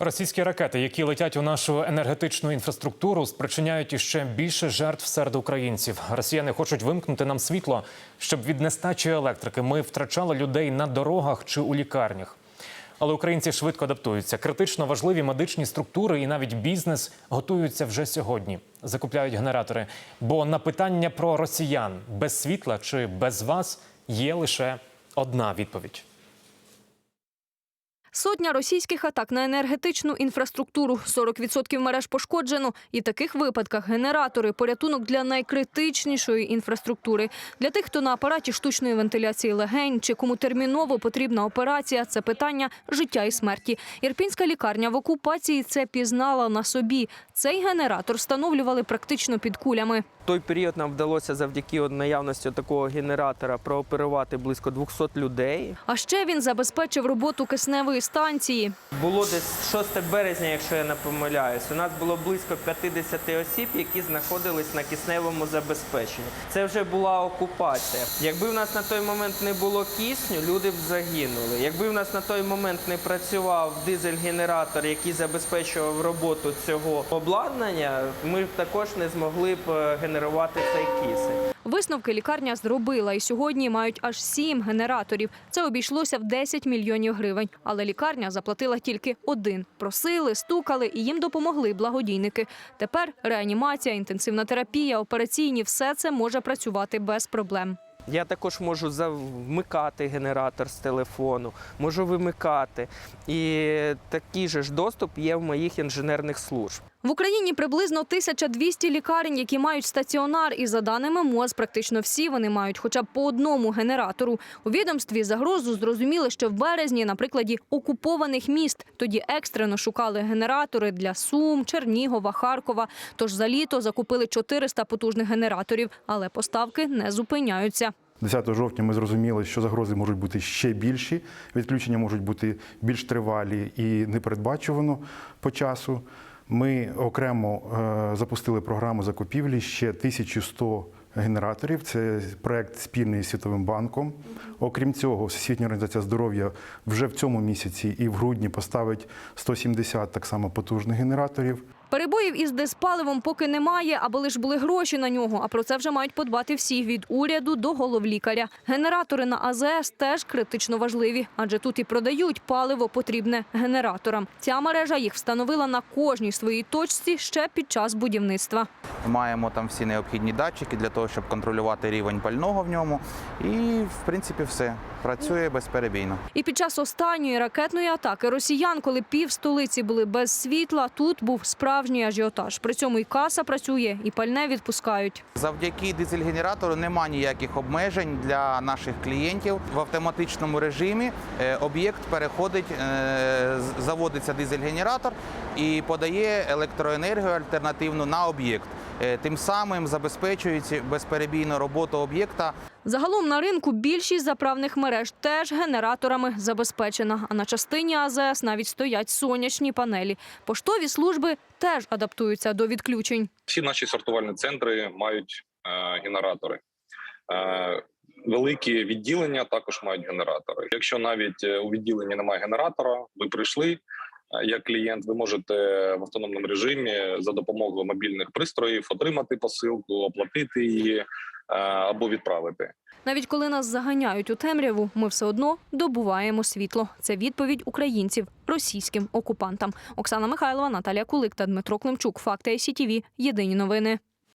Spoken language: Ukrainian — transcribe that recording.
Російські ракети, які летять у нашу енергетичну інфраструктуру, спричиняють іще більше жертв серед українців. Росіяни хочуть вимкнути нам світло, щоб від нестачі електрики ми втрачали людей на дорогах чи у лікарнях. Але українці швидко адаптуються. Критично важливі медичні структури і навіть бізнес готуються вже сьогодні. Закупляють генератори. Бо на питання про росіян без світла чи без вас є лише одна відповідь. Сотня російських атак на енергетичну інфраструктуру, 40% мереж пошкоджено. І таких випадках генератори – порятунок для найкритичнішої інфраструктури. Для тих, хто на апараті штучної вентиляції легень чи кому терміново потрібна операція – це питання життя і смерті. Ірпінська лікарня в окупації це пізнала на собі. Цей генератор встановлювали практично під кулями. Той період нам вдалося завдяки наявності такого генератора прооперувати близько 200 людей. А ще він забезпечив роботу кисневої станції. Було десь 6 березня, якщо я не помиляюсь. У нас було близько 50 осіб, які знаходились на кисневому забезпеченні. Це вже була окупація. Якби в нас на той момент не було кисню, люди б загинули. Якби в нас на той момент не працював дизель-генератор, який забезпечував роботу цього обладнання, ми б також не змогли б е, генерувати цей кисень. Висновки лікарня зробила і сьогодні мають аж сім генераторів. Це обійшлося в 10 мільйонів гривень. Але лікарня заплатила тільки один. Просили, стукали і їм допомогли благодійники. Тепер реанімація, інтенсивна терапія, операційні – все це може працювати без проблем. Я також можу за- вмикати генератор з телефону, можу вимикати. І такий же ж доступ є в моїх інженерних служб. В Україні приблизно 1200 лікарень, які мають стаціонар. І за даними МОЗ, практично всі вони мають хоча б по одному генератору. У відомстві загрозу зрозуміли, що в березні на прикладі окупованих міст. Тоді екстрено шукали генератори для Сум, Чернігова, Харкова. Тож за літо закупили 400 потужних генераторів, але поставки не зупиняються. 10 жовтня ми зрозуміли, що загрози можуть бути ще більші, відключення можуть бути більш тривалі і непередбачувано по часу. Ми окремо е, запустили програму закупівлі ще 1100 генераторів. Це проект спільний з Світовим банком. Окрім цього, Всесвітня організація здоров'я вже в цьому місяці і в грудні поставить 170 так само потужних генераторів. Перебоїв із диспаливом поки немає, аби лиш були гроші на нього. А про це вже мають подбати всі від уряду до головлікаря. Генератори на АЗС теж критично важливі, адже тут і продають паливо потрібне генераторам. Ця мережа їх встановила на кожній своїй точці ще під час будівництва. Маємо там всі необхідні датчики для того, щоб контролювати рівень пального в ньому. І, в принципі, все працює безперебійно. І під час останньої ракетної атаки росіян, коли пів столиці були без світла, тут був справжній ажіотаж. При цьому і каса працює, і пальне відпускають. Завдяки дизель-генератору нема ніяких обмежень для наших клієнтів. В автоматичному режимі е, об'єкт переходить, е, заводиться дизель-генератор і подає електроенергію альтернативну на об'єкт. Е, Тим самим забезпечується безперебійну роботу об'єкта Загалом на ринку більшість заправних мереж теж генераторами забезпечена. А на частині АЗС навіть стоять сонячні панелі. Поштові служби теж адаптуються до відключень. Всі наші сортувальні центри мають е, генератори. Е, великі відділення також мають генератори. Якщо навіть у відділенні немає генератора, ви прийшли як клієнт, ви можете в автономному режимі за допомогою мобільних пристроїв отримати посилку, оплатити її е, або відправити. Навіть коли нас заганяють у темряву, ми все одно добуваємо світло. Це відповідь українців російським окупантам. Оксана Михайлова, Наталія Кулик та Дмитро Климчук. Факти ICTV. Єдині новини.